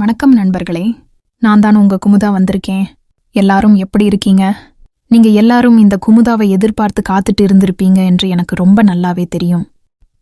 வணக்கம் நண்பர்களே. நான் தான் உங்க குமுதா வந்திருக்கேன். எல்லாரும் எப்படி இருக்கீங்க? நீங்க எல்லாரும் இந்த குமுதாவை எதிர்பார்த்து காத்துட்டு இருந்திருப்பீங்க என்று எனக்கு ரொம்ப நல்லாவே தெரியும்.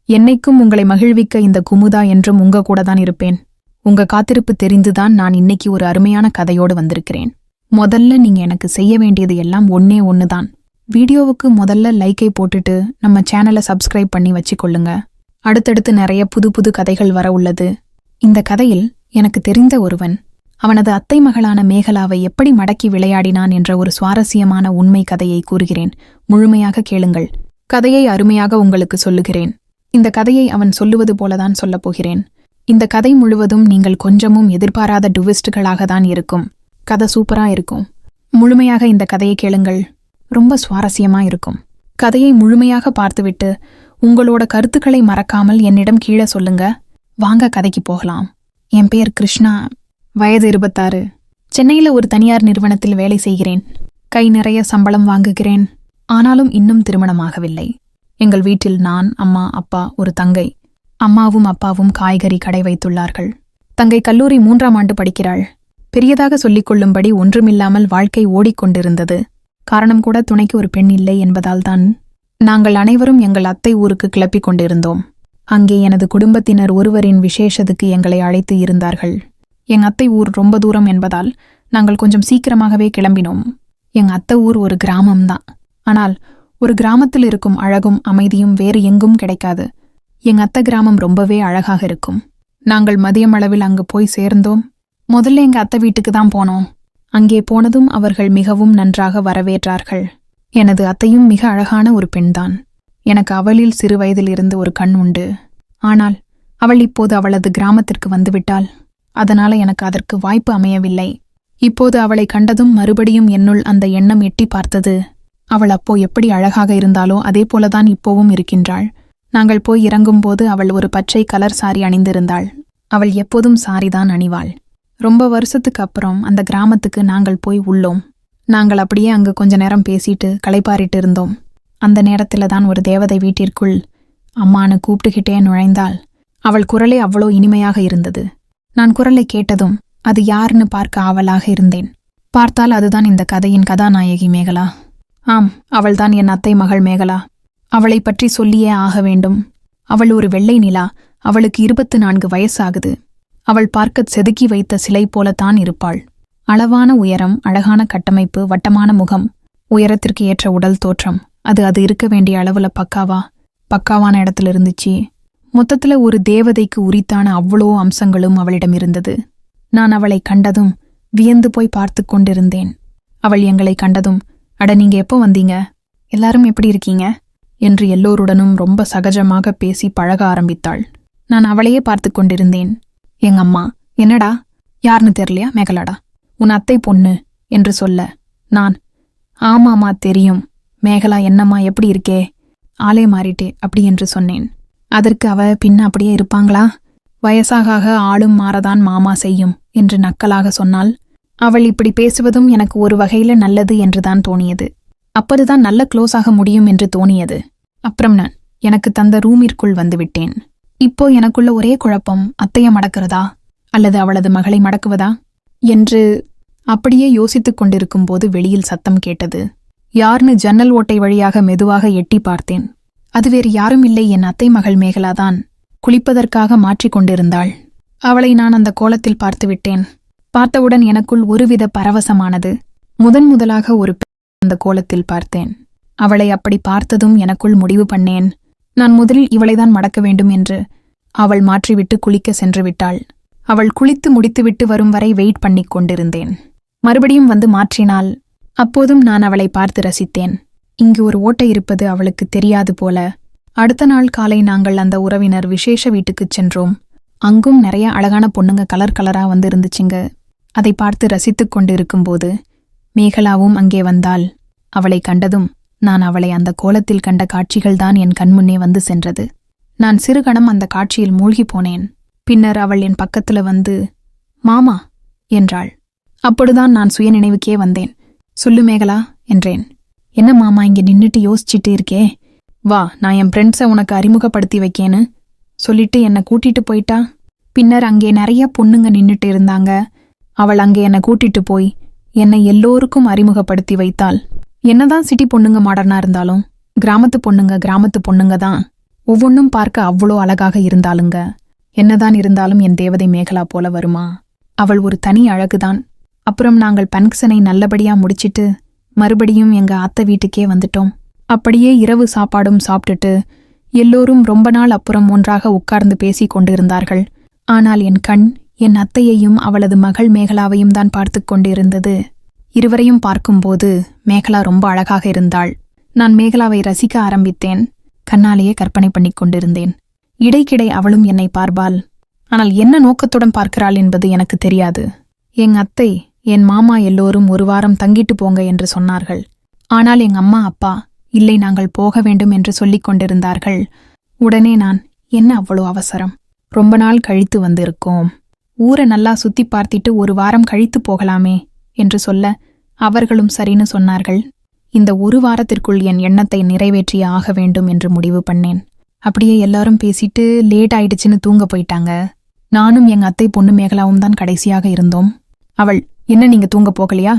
என்னைக்கும் உங்களை மகிழ்விக்க இந்த குமுதா என்றும் உங்க கூட தான் இருப்பேன். உங்க காத்திருப்பு தெரிந்துதான் நான் இன்னைக்கு ஒரு அருமையான கதையோடு வந்திருக்கிறேன். முதல்ல நீங்க எனக்கு செய்ய வேண்டியது எல்லாம் ஒன்னே ஒண்ணுதான். வீடியோவுக்கு முதல்ல லைக்கை போட்டுட்டு நம்ம சேனலை சப்ஸ்கிரைப் பண்ணி வச்சுக்கொள்ளுங்க. அடுத்தடுத்து நிறைய புது புது கதைகள் வர உள்ளது. இந்த கதையில் எனக்கு தெரிந்த ஒருவன் அவனது அத்தை மகளான மேகலாவை எப்படி மடக்கி விளையாடினான் என்ற ஒரு சுவாரஸ்யமான உண்மை கதையை கூறுகிறேன். முழுமையாக கேளுங்கள். கதையை அருமையாக உங்களுக்கு சொல்லுகிறேன். இந்த கதையை அவன் சொல்லுவது போலதான் சொல்லப் போகிறேன். இந்த கதை முழுவதும் நீங்கள் கொஞ்சமும் எதிர்பாராத டுவிஸ்டுகளாக தான் இருக்கும். கதை சூப்பரா இருக்கும். முழுமையாக இந்த கதையை கேளுங்கள். ரொம்ப சுவாரஸ்யமா இருக்கும். கதையை முழுமையாக பார்த்துவிட்டு உங்களோட கருத்துக்களை மறக்காமல் என்னிடம் கீழே சொல்லுங்க. வாங்க கதைக்கு போகலாம். என் பேர் கிருஷ்ணா. வயது இருபத்தாறு. சென்னையில ஒரு தனியார் நிறுவனத்தில் வேலை செய்கிறேன். கை நிறைய சம்பளம் வாங்குகிறேன். ஆனாலும் இன்னும் திருமணமாகவில்லை. எங்கள் வீட்டில் நான் அம்மா அப்பா ஒரு தங்கை. அம்மாவும் அப்பாவும் காய்கறி கடை வைத்துள்ளார்கள். தங்கை கல்லூரி மூன்றாம் ஆண்டு படிக்கிறாள். பெரியதாக சொல்லிக் கொள்ளும்படி ஒன்றுமில்லாமல் வாழ்க்கை ஓடிக்கொண்டிருந்தது. காரணம் கூட துணைக்கு ஒரு பெண் இல்லை என்பதால்தான் நாங்கள் அனைவரும் எங்கள் அத்தை ஊருக்கு கிளப்பிக் கொண்டிருந்தோம். அங்கே எனது குடும்பத்தினர் ஒருவரின் விசேஷத்துக்கு எங்களை அழைத்து இருந்தார்கள். எங் அத்தை ஊர் ரொம்ப தூரம் என்பதால் நாங்கள் கொஞ்சம் சீக்கிரமாகவே கிளம்பினோம். எங் அத்தை ஊர் ஒரு கிராமம்தான். ஆனால் ஒரு கிராமத்தில் இருக்கும் அழகும் அமைதியும் வேறு எங்கும் கிடைக்காது. எங் அத்தை கிராமம் ரொம்பவே அழகாக இருக்கும். நாங்கள் மதியம் அளவில் அங்கு போய் சேர்ந்தோம். முதல்ல எங்க அத்தை வீட்டுக்கு தான் போனோம். அங்கே போனதும் அவர்கள் மிகவும் நன்றாக வரவேற்றார்கள். எனது அத்தையும் மிக அழகான ஒரு பெண்தான். எனக்கு அவளில் சிறு வயதிலிருந்து ஒரு கண் உண்டு. ஆனால் அவள் இப்போது அவளது கிராமத்திற்கு வந்துவிட்டாள். அதனால எனக்கு அதற்கு வாய்ப்பு அமையவில்லை. இப்போது அவளை கண்டதும் மறுபடியும் என்னுள் அந்த எண்ணம் எட்டி பார்த்தது. அவள் அப்போ எப்படி அழகாக இருந்தாலோ அதே போலதான் இப்போவும் இருக்கின்றாள். நாங்கள் போய் இறங்கும்போது அவள் ஒரு பச்சை கலர் சாரி அணிந்திருந்தாள். அவள் எப்போதும் சாரிதான் அணிவாள். ரொம்ப வருஷத்துக்கு அப்புறம் அந்த கிராமத்துக்கு நாங்கள் போய் உள்ளோம். நாங்கள் அப்படியே அங்கு கொஞ்ச நேரம் பேசிட்டு களைப்பாரிட்டு இருந்தோம் அந்த நேரத்தில் தான் ஒரு தேவதை வீட்டிற்குள் அம்மானு கூப்பிட்டுக்கிட்டே நுழைந்தாள். அவள் குரலே அவ்வளோ இனிமையாக இருந்தது. நான் குரலை கேட்டதும் அது யாருன்னு பார்க்க ஆவலாக இருந்தேன். பார்த்தால் அதுதான் இந்த கதையின் கதாநாயகி மேகலா. ஆம் அவள்தான் என் அத்தை மகள் மேகலா. அவளைப் பற்றி சொல்லியே ஆக வேண்டும். அவள் ஒரு வெள்ளை நிலா அவளுக்கு இருபத்து நான்கு வயசாகுது. அவள் பார்க்கச் செதுக்கி வைத்த சிலை போலத்தான் இருப்பாள். அளவான உயரம் அழகான கட்டமைப்பு வட்டமான முகம் உயரத்திற்கு ஏற்ற உடல் தோற்றம். அது அது இருக்க வேண்டிய அளவுல பக்காவா? பக்காவான இடத்துல இருந்துச்சு. மொத்தத்துல ஒரு தேவதைக்கு உரித்தான அவ்வளோ அம்சங்களும் அவளிடம் இருந்தது. நான் அவளை கண்டதும் வியந்து போய் பார்த்து கொண்டிருந்தேன். அவள் எங்களை கண்டதும் அட நீங்க எப்போ வந்தீங்க? எல்லாரும் எப்படி இருக்கீங்க? என்று எல்லோருடனும் ரொம்ப சகஜமாக பேசி பழக ஆரம்பித்தாள். நான் அவளையே பார்த்து கொண்டிருந்தேன். எங்க அம்மா என்னடா? யாருன்னு தெரியலையா? மேகலாடா? உன் அத்தை பொண்ணு? என்று சொல்ல நான். ஆமாமா தெரியும். மேகலா என்னம்மா எப்படி இருக்கே? ஆளே மாறிட்டே அப்படி என்று சொன்னேன். அதற்கு அவ பின்ன அப்படியே இருப்பாங்களா? வயசாக ஆளும் மாறதான் மாமா செய்யும் என்று நக்கலாக சொன்னால் அவள் இப்படி பேசுவதும் எனக்கு ஒரு வகையில நல்லது என்றுதான் தோணியது. அப்போதுதான் நல்ல க்ளோஸ் ஆக முடியும் என்று தோணியது. அப்புறம் நான் எனக்கு தந்த ரூமிற்குள் வந்துவிட்டேன். இப்போ எனக்குள்ள ஒரே குழப்பம் அத்தைய மடக்கிறதா? அல்லது அவளது மகளை மடக்குவதா? என்று அப்படியே யோசித்துக் கொண்டிருக்கும் போது வெளியில் சத்தம் கேட்டது. யார்னு ஜன்னல் ஓட்டை வழியாக மெதுவாக எட்டி பார்த்தேன். அது வேறு யாரும் இல்லை என் அத்தை மகள் மேகலாதான். குளிப்பதற்காக மாற்றிக்கொண்டிருந்தாள் அவளை நான் அந்த கோலத்தில் பார்த்துவிட்டேன் பார்த்தவுடன் எனக்குள் ஒருவித பரவசமானது. முதன் முதலாக ஒரு பெண் அந்த கோலத்தில் பார்த்தேன். அவளை அப்படி பார்த்ததும் எனக்குள் முடிவு பண்ணேன். நான் முதலில் இவளைதான் மடக்க வேண்டும் என்று. அவள் மாற்றிவிட்டு குளிக்க சென்று விட்டாள். அவள் குளித்து முடித்துவிட்டு வரும் வரை வெயிட் பண்ணிக் கொண்டிருந்தேன். மறுபடியும் வந்து மாற்றினால் அப்போதும் நான் அவளை பார்த்து ரசித்தேன். இங்கு ஒரு ஓட்டை இருப்பது அவளுக்கு தெரியாது போல. அடுத்த நாள் காலை நாங்கள் அந்த உறவினர் விசேஷ வீட்டுக்குச் சென்றோம். அங்கும் நிறைய அழகான பொண்ணுங்க கலர் கலரா வந்து இருந்துச்சுங்க அதை பார்த்து ரசித்துக் கொண்டு இருக்கும்போது மேகலாவும் அங்கே வந்தாள். அவளை கண்டதும் நான் அவளை அந்த கோலத்தில் கண்ட காட்சிகள்தான் என் கண்முன்னே வந்து சென்றது. நான் சிறுகணம் அந்த காட்சியில் மூழ்கிப் போனேன். பின்னர் அவள் என் பக்கத்துல வந்து மாமா என்றாள். அப்பொழுதுதான் நான் சுயநினைவுக்கே வந்தேன். சொல்லு மேகலா என்றேன். என்ன மாமா இங்க நின்னுட்டு யோசிச்சுட்டு இருக்கே? வா நான் என் ஃப்ரெண்ட்ஸை உனக்கு அறிமுகப்படுத்தி வைக்கேன்னு. சொல்லிட்டு என்னை கூட்டிட்டு போயிட்டா? பின்னர் அங்கே நிறைய பொண்ணுங்க நின்னுட்டு இருந்தாங்க. அவள் அங்கே என்னை கூட்டிட்டு போய் என்னை எல்லோருக்கும் அறிமுகப்படுத்தி வைத்தாள். என்னதான் சிட்டி பொண்ணுங்க மாடர்னா இருந்தாலும் கிராமத்து பொண்ணுங்க கிராமத்து பொண்ணுங்க தான். ஒவ்வொன்றும் பார்க்க அவ்வளோ அழகாக இருந்தாலுங்க என்னதான் இருந்தாலும் என் தேவதை மேகலா போல வருமா? அவள் ஒரு தனி அழகுதான். அப்புறம் நாங்கள் பன்க்ஷனை நல்லபடியா முடிச்சிட்டு மறுபடியும் எங்க அத்தை வீட்டுக்கே வந்துட்டோம். அப்படியே இரவு சாப்பாடும் சாப்பிட்டுட்டு எல்லோரும் ரொம்ப நாள் அப்புறம் ஒன்றாக உட்கார்ந்து பேசிக் கொண்டிருந்தார்கள். ஆனால் என் கண் என் அத்தையையும் அவளது மகள் மேகலாவையும் தான் பார்த்து கொண்டிருந்தது. இருவரையும் பார்க்கும்போது மேகலா ரொம்ப அழகாக இருந்தாள். நான் மேகலாவை ரசிக்க ஆரம்பித்தேன். கண்ணாலேயே கற்பனை பண்ணிக் கொண்டிருந்தேன். இடைக்கிடை அவளும் என்னை பார்ப்பாள். ஆனால் என்ன நோக்கத்துடன் பார்க்கிறாள் என்பது எனக்கு தெரியாது. எங் அத்தை என் மாமா எல்லோரும் ஒரு வாரம் தங்கிட்டு போங்க என்று சொன்னார்கள். ஆனால் எங்க அம்மா அப்பா இல்லை நாங்கள் போக வேண்டும் என்று சொல்லிக் கொண்டிருந்தார்கள். உடனே நான் என்ன அவ்வளோ அவசரம்? ரொம்ப நாள் கழித்து வந்திருக்கோம். ஊரை நல்லா சுத்தி பார்த்திட்டு ஒரு வாரம் கழித்து போகலாமே என்று சொல்ல அவர்களும் சரின்னு சொன்னார்கள். இந்த ஒரு வாரத்திற்குள் என் எண்ணத்தை நிறைவேற்றியே ஆக வேண்டும் என்று முடிவு பண்ணேன். அப்படியே எல்லாரும் பேசிட்டு லேட் ஆயிடுச்சுன்னு தூங்க போயிட்டாங்க. நானும் எங்க அத்தை பொண்ணு மேகலாவும் தான் கடைசியாக இருந்தோம். அவள் என்ன நீங்க தூங்க போகலையா?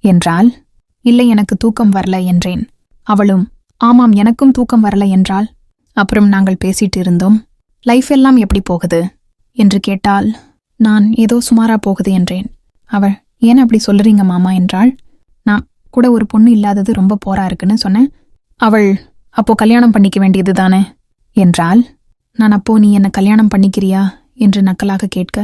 என்றாள். இல்லை எனக்கு தூக்கம் வரல என்றேன். அவளும் ஆமாம் எனக்கும் தூக்கம் வரல என்றாள். அப்புறம் நாங்கள் பேசிட்டு இருந்தோம். லைஃப் எல்லாம் எப்படி போகுது? என்று கேட்டால் நான் ஏதோ சுமாரா போகுது என்றேன். அவள் ஏன் அப்படி சொல்லுறீங்க மாமா? என்றாள். நான் கூட ஒரு பொண்ணு இல்லாதது ரொம்ப போரா இருக்குன்னு சொன்னேன். அவள் அப்போ கல்யாணம் பண்ணிக்க வேண்டியது தானே? என்றாள். நான் அப்போ நீ என்ன கல்யாணம் பண்ணிக்கிறியா? என்று நக்கலாக கேட்க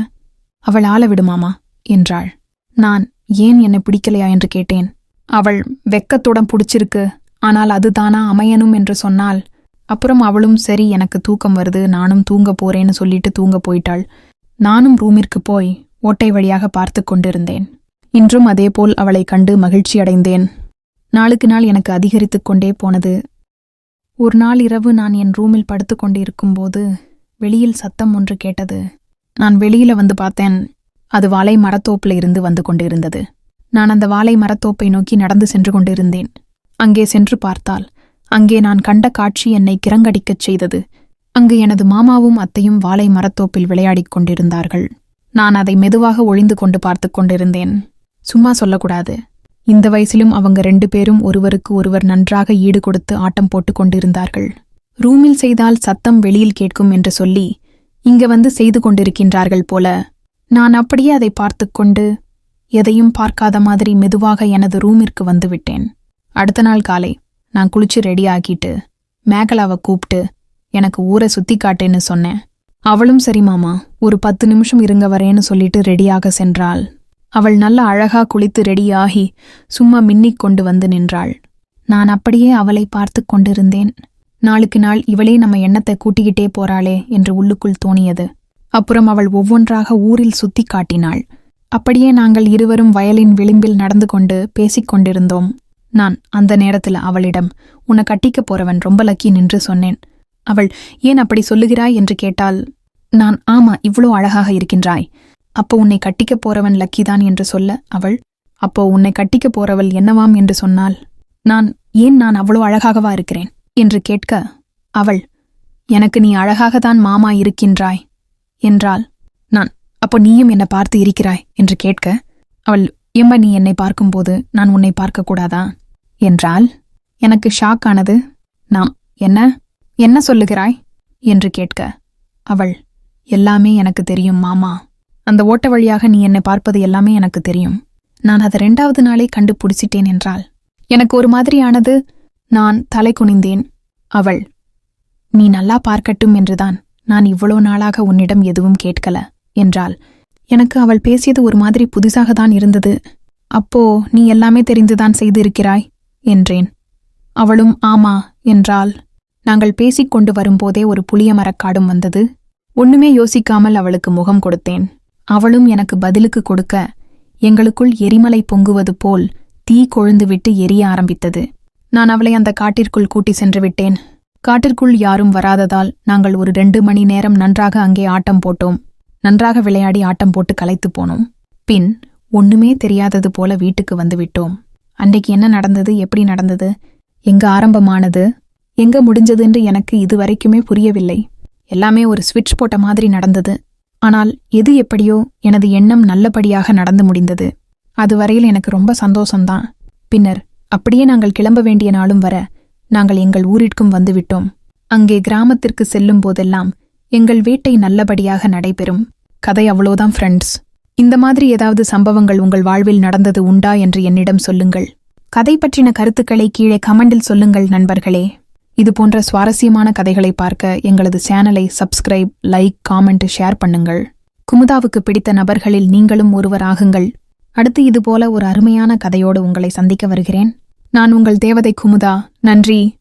அவள் ஆள விடுமாமா என்றாள். நான் ஏன் என்னை பிடிக்கலையா என்று கேட்டேன். அவள் வெக்கத்துடன் பிடிச்சிருக்கு. ஆனால் அதுதானா அமையனும் என்று சொன்னால் அப்புறம் அவளும் சரி எனக்கு தூக்கம் வருது நானும் தூங்க போறேன்னு சொல்லிட்டு தூங்க போயிட்டாள். நானும் ரூமிற்கு போய் ஓட்டை வழியாக பார்த்து கொண்டிருந்தேன். இன்றும் அதேபோல் அவளை கண்டு மகிழ்ச்சி அடைந்தேன். நாளுக்கு நாள் எனக்கு அதிகரித்துக் கொண்டே போனது. ஒரு நாள் இரவு நான் என் ரூமில் படுத்துக் கொண்டிருக்கும்போது வெளியில் சத்தம் ஒன்று கேட்டது. நான் வெளியில வந்து பார்த்தேன் அது வாழை மரத்தோப்பில் இருந்து வந்து கொண்டிருந்தது. நான் அந்த வாழை மரத்தோப்பை நோக்கி நடந்து சென்று கொண்டிருந்தேன். அங்கே சென்று பார்த்தால் அங்கே நான் கண்ட காட்சி என்னை கிரங்கடிக்கச் செய்தது. அங்கு எனது மாமாவும் அத்தையும் வாழை மரத்தோப்பில் விளையாடிக் கொண்டிருந்தார்கள். நான் அதை மெதுவாக ஒழிந்து கொண்டு பார்த்து கொண்டிருந்தேன். சும்மா சொல்லக்கூடாது. இந்த வயசிலும் அவங்க ரெண்டு பேரும் ஒருவருக்கு ஒருவர் நன்றாக ஈடு கொடுத்து ஆட்டம் போட்டுக் கொண்டிருந்தார்கள். ரூமில் செய்தால் சத்தம் வெளியில் கேட்கும் என்று சொல்லி இங்க வந்து செய்து கொண்டிருக்கின்றார்கள் போல நான் அப்படியே அதை பார்த்து கொண்டு எதையும் பார்க்காத மாதிரி மெதுவாக எனது ரூமிற்கு வந்துவிட்டேன் அடுத்த நாள் காலை நான் குளிச்சு ரெடி ஆகிட்டு மேகலாவை கூப்பிட்டு எனக்கு ஊரை சுத்தி காட்டேன்னு சொன்னேன். அவளும் சரி மாமா ஒரு பத்து நிமிஷம் இருங்க வரேன்னு சொல்லிட்டு ரெடியாக சென்றாள். அவள் நல்ல அழகா குளித்து ரெடியாகி சும்மா மின்னிக் கொண்டு வந்து நின்றாள். நான் அப்படியே அவளை பார்த்து கொண்டிருந்தேன். நாளுக்கு நாள் இவளே நம்ம எண்ணத்தை கூட்டிக்கிட்டே போறாளே என்று உள்ளுக்குள் தோணியது. அப்புறம் அவள் ஒவ்வொன்றாக ஊரில் சுத்தி காட்டினாள். அப்படியே நாங்கள் இருவரும் வயலின் விளிம்பில் நடந்து கொண்டு பேசிக் கொண்டிருந்தோம். நான் அந்த நேரத்தில் அவளிடம் உன்னை கட்டிக்கப் போறவன் ரொம்ப லக்கி நின்று சொன்னேன். அவள் ஏன் அப்படி சொல்லுகிறாய்? என்று கேட்டால் நான் ஆமா இவ்வளோ அழகாக இருக்கின்றாய். அப்போ உன்னை கட்டிக்கப் போறவன் லக்கிதான் என்று சொல்ல அவள் அப்போ உன்னை கட்டிக்கப் போறவள் என்னவாம்? என்று சொன்னாள் நான் ஏன் நான் அவ்வளோ அழகாகவா இருக்கிறேன்? என்று கேட்க அவள் எனக்கு நீ அழகாகத்தான் மாமா இருக்கின்றாய். என்றாள். நான் அப்போ நீயும் என்னை பார்த்து இருக்கிறாய்? என்று கேட்க அவள் எம்மா நீ என்னை பார்க்கும்போது நான் உன்னை பார்க்கக்கூடாதா என்றால் எனக்கு ஷாக் ஆனது. நாம் என்ன? என்ன சொல்லுகிறாய்? என்று கேட்க அவள் எல்லாமே எனக்கு தெரியும் மாமா. அந்த ஓட்ட வழியாக நீ என்னை பார்ப்பது எல்லாமே எனக்கு தெரியும். நான் அதை ரெண்டாவது நாளே கண்டுபிடிச்சிட்டேன் என்றாள். எனக்கு ஒரு மாதிரியானது. நான் தலை குனிந்தேன். அவள் நீ நல்லா பார்க்கட்டும் என்றுதான். நான் இவ்வளோ நாளாக உன்னிடம் எதுவும் கேட்கல என்றாள். எனக்கு அவள் பேசியது ஒரு மாதிரி புதுசாக தான் இருந்தது. அப்போ நீ எல்லாமே தெரிந்துதான் செய்திருக்கிறாய் என்றேன். அவளும் ஆமா என்றாள். நாங்கள் பேசிக்கொண்டு வரும்போதே ஒரு புளிய மரக்காடும் வந்தது. ஒண்ணுமே யோசிக்காமல் அவளுக்கு முகம் கொடுத்தேன். அவளும் எனக்கு பதிலுக்கு கொடுக்க எங்களுக்குள் எரிமலை பொங்குவது போல் தீ கொழுந்துவிட்டு எரிய ஆரம்பித்தது. நான் அவளை அந்த காட்டிற்குள் கூட்டி சென்று விட்டேன். காட்டிற்குள் யாரும் வராததால் நாங்கள் ஒரு ரெண்டு மணி நேரம் நன்றாக அங்கே ஆட்டம் போட்டோம். நன்றாக விளையாடி ஆட்டம் போட்டு களைத்து போனோம். பின் ஒண்ணுமே தெரியாதது போல வீட்டுக்கு வந்து விட்டோம். அன்றைக்கு என்ன நடந்தது? எப்படி நடந்தது? எங்க ஆரம்பமானது? எங்க முடிஞ்சதுன்னு எனக்கு இதுவரைக்குமே புரியவில்லை. எல்லாமே ஒரு ஸ்விட்ச் போட்ட மாதிரி நடந்தது. ஆனால் எது எப்படியோ எனது எண்ணம் நல்லபடியாக நடந்து முடிந்தது. அதுவரையில் எனக்கு ரொம்ப சந்தோஷம்தான். பின்னர் அப்படியே நாங்கள் கிளம்ப வேண்டிய நாளும் வர நாங்கள் எங்கள் ஊரிற்கும் வந்துவிட்டோம். அங்கே கிராமத்திற்கு செல்லும் போதெல்லாம் எங்கள் வேட்டை நல்லபடியாக நடைபெறும். கதை அவ்வளோதான் ஃப்ரெண்ட்ஸ் இந்த மாதிரி ஏதாவது சம்பவங்கள் உங்கள் வாழ்வில் நடந்தது உண்டா என்று என்னிடம் சொல்லுங்கள். கதை பற்றின கருத்துக்களை கீழே கமெண்டில் சொல்லுங்கள் நண்பர்களே. இது போன்ற சுவாரஸ்யமான கதைகளை பார்க்க எங்களது சேனலை சப்ஸ்கிரைப் லைக் காமெண்ட் ஷேர் பண்ணுங்கள். குமுதாவுக்கு பிடித்த நபர்களில் நீங்களும் ஒருவராகுங்கள். அடுத்து இதுபோல ஒரு அருமையான கதையோடு உங்களை சந்திக்க வருகிறேன். நான் உங்கள் தேவதை குமுதா நன்றி.